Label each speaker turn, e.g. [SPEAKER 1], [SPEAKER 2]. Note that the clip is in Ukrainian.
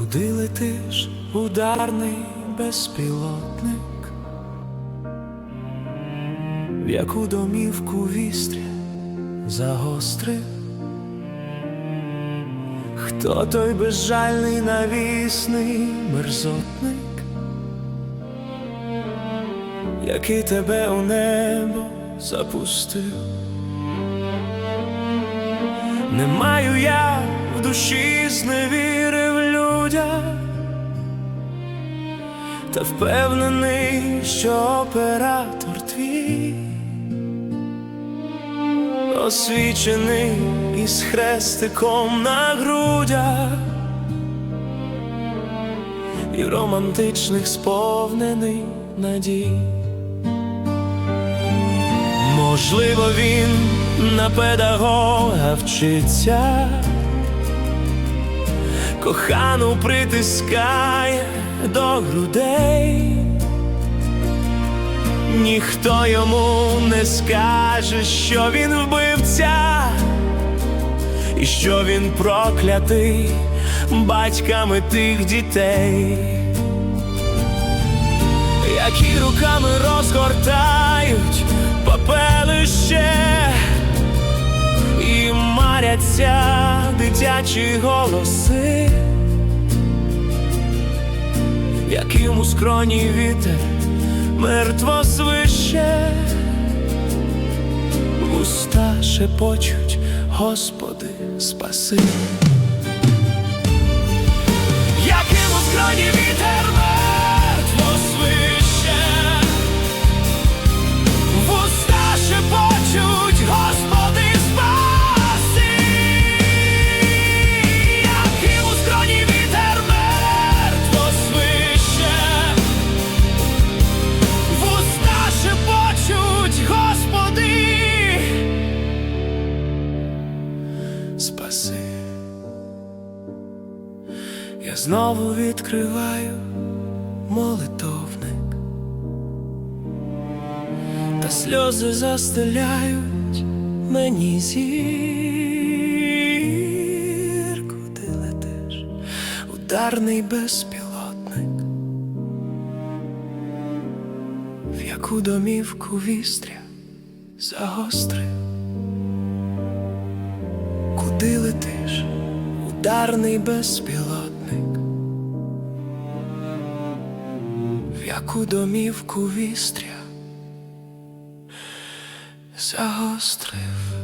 [SPEAKER 1] Куди летиш, ударний безпілотник? В яку домівку вістря загострив? Хто той безжальний навісний мерзотник, який тебе у небо запустив? Не маю я в душі зневіри в та впевнений, що оператор твій освічений із хрестиком на грудях і в романтичних сповнений надій. Можливо, він на педагога вчиться, кохану притискає до грудей, ніхто йому не скаже, що він вбивця, і що він проклятий батьками тих дітей. Які руками розгортають попелище і маряться дитячі голоси, яким у скроні вітер мертво свище, уста шепочуть, Господи, спаси. Яким у скроні вітер спаси. Я знову відкриваю молитовник, та сльози застеляють мені зір, куди летиш, ударний безпілотник, в яку домівку вістря загострив. Куди летиш, ударний безпілотник, в яку домівку вістря загострив.